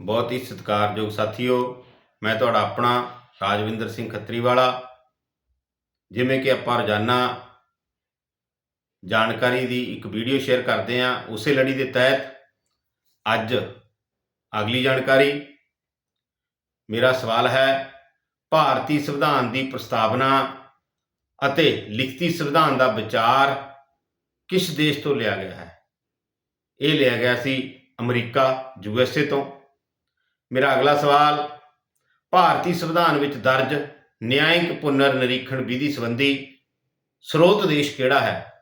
ਬਹੁਤ ਹੀ ਸਤਿਕਾਰਯੋਗ ਸਾਥੀਓ, ਮੈਂ ਤੁਹਾਡਾ ਆਪਣਾ ਰਾਜਵਿੰਦਰ ਸਿੰਘ ਖੱਤਰੀਵਾਲਾ। ਜਿਵੇਂ ਕਿ ਆਪਾਂ ਰੋਜ਼ਾਨਾ ਜਾਣਕਾਰੀ ਦੀ ਇੱਕ ਵੀਡੀਓ ਸ਼ੇਅਰ ਕਰਦੇ ਹਾਂ, ਉਸੇ ਲੜੀ ਦੇ ਤਹਿਤ ਅੱਜ ਅਗਲੀ ਜਾਣਕਾਰੀ। ਮੇਰਾ ਸਵਾਲ ਹੈ, ਭਾਰਤੀ ਸੰਵਿਧਾਨ ਦੀ ਪ੍ਰਸਤਾਵਨਾ ਅਤੇ ਲਿਖਤੀ ਸੰਵਿਧਾਨ ਦਾ ਵਿਚਾਰ ਕਿਸ ਦੇਸ਼ ਤੋਂ ਲਿਆ ਗਿਆ ਹੈ? ਇਹ ਲਿਆ ਗਿਆ ਸੀ ਅਮਰੀਕਾ ਯੂਐਸਏ ਤੋਂ। ਮੇਰਾ ਅਗਲਾ ਸਵਾਲ, ਭਾਰਤੀ ਸੰਵਿਧਾਨ ਵਿੱਚ ਦਰਜ ਨਿਆਂਇਕ ਪੁਨਰ ਨਿਰੀਖਣ ਵਿਧੀ ਸੰਬੰਧੀ ਸਰੋਤ ਦੇਸ਼ ਕਿਹੜਾ ਹੈ?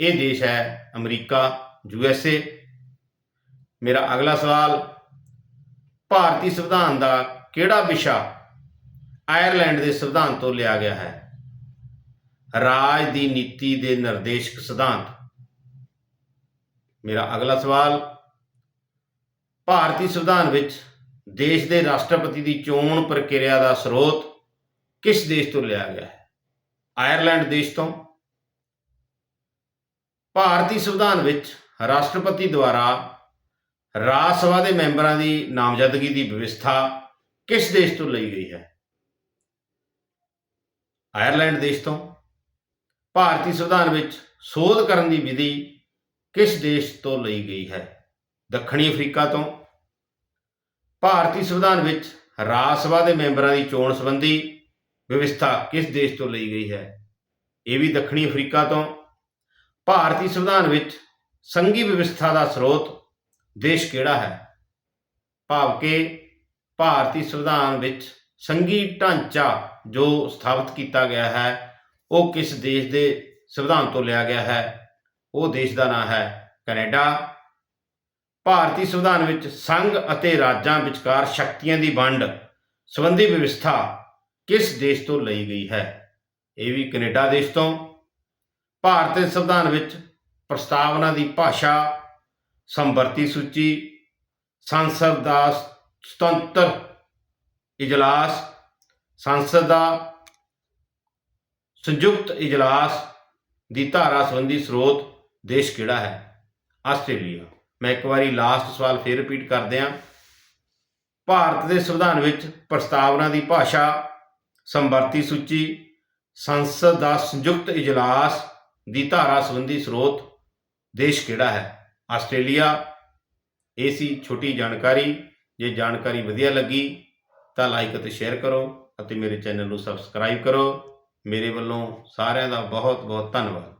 ਇਹ ਦੇਸ਼ ਹੈ ਅਮਰੀਕਾ, ਯੂ ਐਸ ਏ। ਮੇਰਾ ਅਗਲਾ ਸਵਾਲ, ਭਾਰਤੀ ਸੰਵਿਧਾਨ ਦਾ ਕਿਹੜਾ ਵਿਸ਼ਾ ਆਇਰਲੈਂਡ ਦੇ ਸੰਵਿਧਾਨ ਤੋਂ ਲਿਆ ਗਿਆ ਹੈ? ਰਾਜ ਦੀ ਨੀਤੀ ਦੇ ਨਿਰਦੇਸ਼ਕ ਸਿਧਾਂਤ। ਮੇਰਾ ਅਗਲਾ ਸਵਾਲ ਭਾਰਤੀ ਸੰਵਿਧਾਨ ਵਿੱਚ ਦੇਸ਼ ਦੇ ਰਾਸ਼ਟਰਪਤੀ ਦੀ ਚੋਣ ਪ੍ਰਕਿਰਿਆ ਦਾ ਸਰੋਤ ਕਿਸ ਦੇਸ਼ ਤੋਂ ਲਿਆ ਗਿਆ ਹੈ? ਆਇਰਲੈਂਡ ਦੇਸ਼ ਤੋਂ। ਭਾਰਤੀ ਸੰਵਿਧਾਨ ਵਿੱਚ ਰਾਸ਼ਟਰਪਤੀ ਦੁਆਰਾ ਰਾਜ ਸਭਾ ਦੇ ਮੈਂਬਰਾਂ ਦੀ ਨਾਮਜ਼ਦਗੀ ਦੀ ਵਿਵਸਥਾ ਕਿਸ ਦੇਸ਼ ਤੋਂ ਲਈ ਗਈ ਹੈ? ਆਇਰਲੈਂਡ ਦੇਸ਼ ਤੋਂ। ਭਾਰਤੀ ਸੰਵਿਧਾਨ ਵਿੱਚ ਸੋਧ ਕਰਨ ਦੀ ਵਿਧੀ ਕਿਸ ਦੇਸ਼ ਤੋਂ ਲਈ ਗਈ ਹੈ? ਦੱਖਣੀ ਅਫਰੀਕਾ ਤੋਂ। ਭਾਰਤੀ ਸੰਵਿਧਾਨ ਵਿੱਚ ਰਾਜ ਸਭਾ ਦੇ ਮੈਂਬਰਾਂ ਦੀ ਚੋਣ ਸੰਬੰਧੀ ਵਿਵਸਥਾ ਕਿਸ ਦੇਸ਼ ਤੋਂ ਲਈ ਗਈ ਹੈ? ਇਹ ਵੀ ਦੱਖਣੀ ਅਫਰੀਕਾ ਤੋਂ। ਭਾਰਤੀ ਸੰਵਿਧਾਨ ਵਿੱਚ ਸੰਘੀ ਵਿਵਸਥਾ ਦਾ ਸਰੋਤ ਦੇਸ਼ ਕਿਹੜਾ ਹੈ? ਭਾਵ ਕਿ ਭਾਰਤੀ ਸੰਵਿਧਾਨ ਵਿੱਚ ਸੰਘੀ ਢਾਂਚਾ ਜੋ ਸਥਾਪਿਤ ਕੀਤਾ ਗਿਆ ਹੈ, ਉਹ ਕਿਸ ਦੇਸ਼ ਦੇ ਸੰਵਿਧਾਨ ਤੋਂ ਲਿਆ ਗਿਆ ਹੈ? ਉਹ ਦੇਸ਼ ਦਾ ਨਾਮ ਹੈ ਕੈਨੇਡਾ। ਭਾਰਤੀ ਸੰਵਿਧਾਨ ਵਿੱਚ ਸੰਘ ਅਤੇ ਰਾਜਾਂ ਵਿਚਕਾਰ ਸ਼ਕਤੀਆਂ ਦੀ ਵੰਡ ਸੰਬੰਧੀ ਵਿਵਸਥਾ ਕਿਸ ਦੇਸ਼ ਤੋਂ ਲਈ ਗਈ ਹੈ? ਇਹ ਵੀ ਕੈਨੇਡਾ ਦੇਸ਼ ਤੋਂ। ਭਾਰਤੀ ਸੰਵਿਧਾਨ ਵਿੱਚ ਪ੍ਰਸਤਾਵਨਾ ਦੀ ਭਾਸ਼ਾ ਸੰਵਰਤੀ ਸੂਚੀ, ਸੰਸਦ ਦਾ ਸੁਤੰਤਰ ਇਜਲਾਸ, ਸੰਸਦ ਦਾ ਸੰਯੁਕਤ ਇਜਲਾਸ ਦੀ ਧਾਰਾ ਸੰਬੰਧੀ ਸਰੋਤ ਦੇਸ਼ ਕਿਹੜਾ ਹੈ? ਆਸਟ੍ਰੇਲੀਆ। ਮੈਂ ਇੱਕ ਵਾਰੀ ਲਾਸਟ ਸਵਾਲ ਫੇਰ ਰਿਪੀਟ ਕਰਦੇ ਹਾਂ। ਭਾਰਤ ਦੇ ਸੰਵਿਧਾਨ ਵਿੱਚ ਪ੍ਰਸਤਾਵਨਾ ਦੀ ਭਾਸ਼ਾ, ਸੰਵਰਤੀ ਸੂਚੀ, ਸੰਸਦ ਦਾ ਸੰਯੁਕਤ ਇਜਲਾਸ ਦੀ ਧਾਰਾ ਸੰਬੰਧੀ ਸਰੋਤ ਦੇਸ਼ ਕਿਹੜਾ ਹੈ? ਆਸਟ੍ਰੇਲੀਆ। ਇਹ ਸੀ ਛੋਟੀ ਜਾਣਕਾਰੀ। ਜੇ ਜਾਣਕਾਰੀ ਵਧੀਆ ਲੱਗੀ ਤਾਂ ਲਾਈਕ ਅਤੇ ਸ਼ੇਅਰ ਕਰੋ ਅਤੇ ਮੇਰੇ ਚੈਨਲ ਨੂੰ ਸਬਸਕ੍ਰਾਈਬ ਕਰੋ। ਮੇਰੇ ਵੱਲੋਂ ਸਾਰਿਆਂ ਦਾ ਬਹੁਤ ਬਹੁਤ ਧੰਨਵਾਦ।